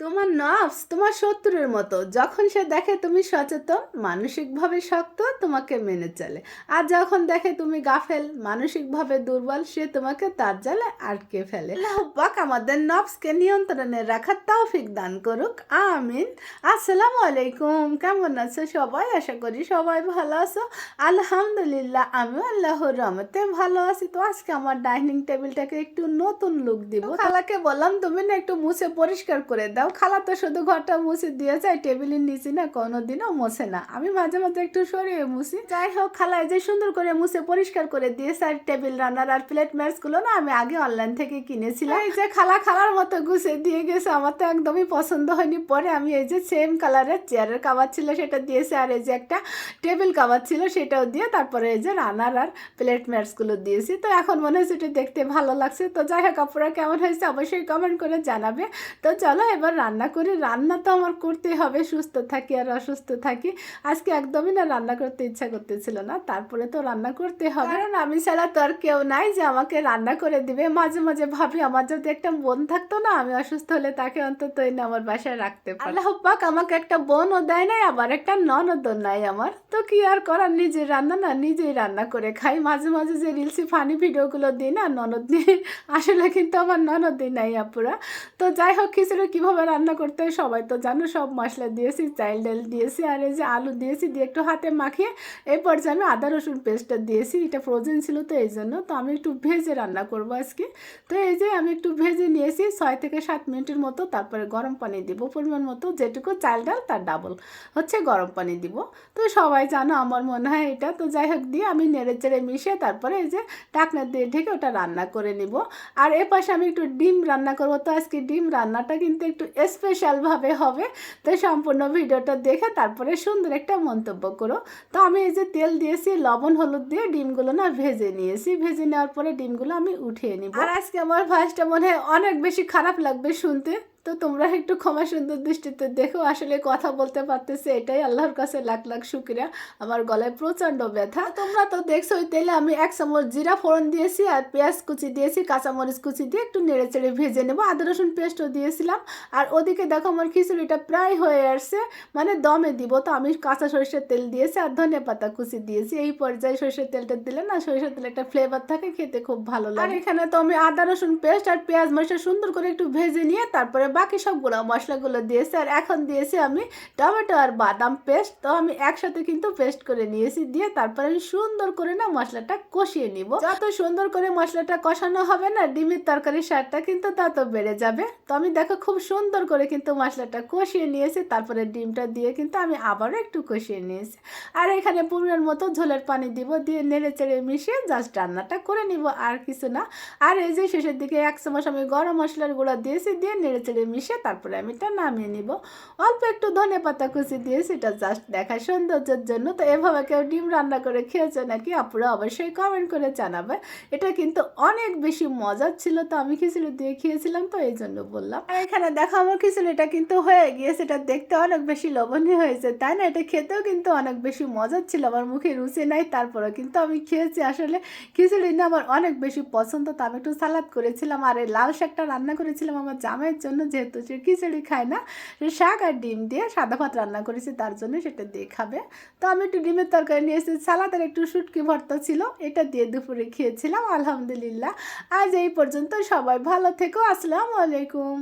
তোমার নফস তোমার শত্রুর মতো। যখন সে দেখে তুমি সচেতন মানসিকভাবে শক্ত তোমাকে মেনে চলে। আর যখন দেখে তুমি গাফেল মানসিকভাবে দুর্বল সে তোমাকে তার জালে আটকে ফেলে। পাক আমাদের নফসকে নিয়ন্ত্রণে রাখার তৌফিক দান করুক। আমিন। আসসালামু আলাইকুম। কেমন আছো সবাই? আশা করি সবাই ভালো আছো। আলহামদুলিল্লাহ আমি আল্লাহর রহমতে ভালো আছি। তো আজকে আমার ডাইনিং টেবিলটাকে একটু নতুন লুক দিব। খালাকে বললাম তুমি না একটু মুছে পরিষ্কার করে দাও। খালা তো শুধু ঘরটা মুছে দিয়ে যায় টেবিলের নিচে না কোনোদিনও মোছে না। আমি মাঝে মাঝে একটু সরিয়ে মুছি। যাই হোক, খালা যে সুন্দর করে মুছে, পরিষ্কার করে দিয়েছে, আর টেবিল, রান্নার আর প্লেট ম্যাটসগুলো না আমি আগে অনলাইন থেকে কিনেছিলাম। এই যে খালা খালার মতো গুছে দিয়ে গেছে, আমার তো একদমই পছন্দ হয়নি। পরে আমি এই যে সেম কালারের চেয়ারের কাভার ছিল, সেটা দিয়েছে, আর এই যে একটা টেবিল কাবার ছিল, সেটাও দিয়ে তারপরে এই যে রান্নার আর প্লেট ম্যাটসগুলো দিয়েছি। তো এখন মনে হচ্ছে এটা দেখতে ভালো লাগছে। তো যাই হোক, আপনারা কেমন হয়েছে অবশ্যই কমেন্ট করে জানাবে। তো চলো, এবার রান্না করি, রান্না তো আমার করতেই হবে, সুস্থ থাকি আর অসুস্থ থাকি। আজকে একদমই না রান্না করতে ইচ্ছা করতেছিল না, তারপরে তো রান্না করতে হবে কারণ আমি ছাড়া তো আর কেউ নাই যে আমাকে রান্না করে দিবে। মাঝে মাঝে ভাবি, আমার যদি একটা বোন থাকতো না, আমি অসুস্থ হলে তাকে অন্তত এনে আমার বাসায় রাখতে পারি আল্লাহ পাক আমাকে একটা বোনও দেয় নাই, আবার একটা ননদও নাই আমার। তো কি আর করার? নিজের রান্না না, নিজেই রান্না করে খাই। মাঝে মাঝে যে রিলসি ফানি ভিডিওগুলো দিই না, ননদ আসলে কিন্তু আমার ননদই নাই আপুরা। তো যাই হোক, খিচুড়ি কীভাবে রান্না করতে হয়, সবাই তো জানো সব মশলা দিয়েছি, চাইল ডাল দিয়েছি, আর এই যে আলু দিয়েছি দিয়ে একটু হাতে মাখিয়ে এরপর যে আমি আদা রসুন পেস্টটা দিয়েছি, এটা ফ্রোজেন ছিল তো এই জন্য, তো আমি একটু ভেজে রান্না করব আজকে। তো এই যে আমি একটু ভেজে নিয়েছি, ছয় থেকে সাত মিনিটের মতো, তারপরে গরম পানি দিব পরিমাণ মতো, যেটুকু চাল ডাল তার ডাবল হচ্ছে গরম পানি দিব। তো সবাই জানো আমার মনে হয় এটা, তো যাই হোক দিয়ে আমি নেড়ে চেড়ে মিশিয়ে তারপরে এই যে ঢাকনা দিয়ে ঢেকে ওটা রান্না করে নিব। আর এ পাশে আমি একটু ডিম রান্না করব, তো আজকে ডিম রান্নাটা কিন্তু একটু স্পেশালভাবে হবে। তো সম্পূর্ণ ভিডিওটা দেখে তারপরে সুন্দর একটা মন্তব্য করো। তো আমি এই যে তেল দিয়েছি, লবণ, হলুদ দিয়ে ডিমগুলো না ভেজে নিয়েছি। ভেজে নেওয়ার পরে ডিমগুলো আমি উঠিয়ে নিব। আর আজকে আমার ভয়েসটা মনে হয় অনেক বেশি খারাপ লাগবে শুনতে। তো তোমরা একটু ক্ষমা সুন্দর দৃষ্টিতে দেখো আসলে কথা বলতে পারতেছে এটাই আল্লাহর কাছে লাখ লাখ শুক্রিয়া। আমার গলায় প্রচণ্ড ব্যথা। তোমরা তো দেখছ ওই তেলে আমি এক চামচ জিরা ফোড়ন দিয়েছি আর পেঁয়াজ কুচি দিয়েছি কাঁচামরিচ কুচি দিয়ে একটু নেড়ে চেড়ে ভেজে নেব। আদা রসুন পেস্টও দিয়েছিলাম। আর ওদিকে দেখো আমার খিচুড়িটা প্রায় হয়ে আসছে মানে দমে দিব। তো আমি কাঁচা সরষের তেল দিয়েছি আর ধনে পাতা কুচি দিয়েছি। এই পর্যায়ে সরষের তেলটা দিলে না সরিষার তেলে একটা ফ্লেভার থাকে খেতে খুব ভালো লাগে। আর এখানে তো আমি আদা রসুন পেস্ট আর পেঁয়াজ মরিচটা সুন্দর করে একটু ভেজে নিয়ে তারপরে বাকি সব গুঁড়া মশলাগুলো দিয়েছি, আর এখন দিয়েছি আমি টমেটো আর বাদাম পেস্ট। তো আমি একসাথে কিন্তু পেস্ট করে নিয়েছি, দিয়ে তারপরে আমি সুন্দর করে না মশলাটা কষিয়ে নিব। যত সুন্দর করে মশলাটা কষানো হবে না, ডিমের তরকারির স্বাদটা কিন্তু তত বেড়ে যাবে। তো আমি দেখো খুব সুন্দর করে কিন্তু মশলাটা কষিয়ে নিয়েছি, তারপরে ডিমটা দিয়ে কিন্তু আমি আবারও একটু কষিয়ে নিয়েছি। আর এখানে পূর্ণের মতো ঝোলের পানি দিব, দিয়ে নেড়ে চেড়ে মিশিয়ে জাস্ট রান্নাটা করে নিব, আর কিছু না। আর এই যে শেষের দিকে এক চামচ আমি গরম মশলার গুঁড়া দিয়েছি, দিয়ে নেড়ে চেড়ে মিশিয়ে তারপরে আমি এটা নামিয়ে নিব। অল্প একটু ধনে পাতা কুচি দিয়ে সেটা জাস্ট দেখায় সৌন্দর্যের জন্য। তো এভাবে কেউ ডিম রান্না করে খেয়েছে নাকি আপুরা অবশ্যই কমেন্ট করে জানাবে। এটা কিন্তু অনেক বেশি মজার ছিল, তো আমি খিচুড়ি দিয়ে খেয়েছিলাম, তো এই জন্য বললাম। আর এখানে দেখো আমার খিচুড়িটা কিন্তু হয়ে গিয়েছে এটা দেখতে অনেক বেশি লবণীয় হয়েছে, তাই না? এটা খেতেও কিন্তু অনেক বেশি মজার ছিল, আমার মুখে রুচি নাই তারপরে কিন্তু আমি খেয়েছি। আসলে খিচুড়ি না আমার অনেক বেশি পছন্দ, তো আমি একটু সালাদ করেছিলাম, আর এই লাল শাকটা রান্না করেছিলাম আমার জামাইয়ের জন্য যেহেতু সে খিচুড়ি খায় না, সে শাক আর ডিম দিয়ে সাদা ভাত রান্না করেছি, তার জন্য সেটা দিয়ে খাবে। তো আমি একটু ডিমের তরকারি নিয়ে এসেছি সালাদ আর একটু শুটকি ভর্তা ছিল, এটা দিয়ে দুপুরে খেয়েছিলাম, আলহামদুলিল্লাহ। আজ এই পর্যন্ত সবাই ভালো থেকো, আসসালামু আলাইকুম।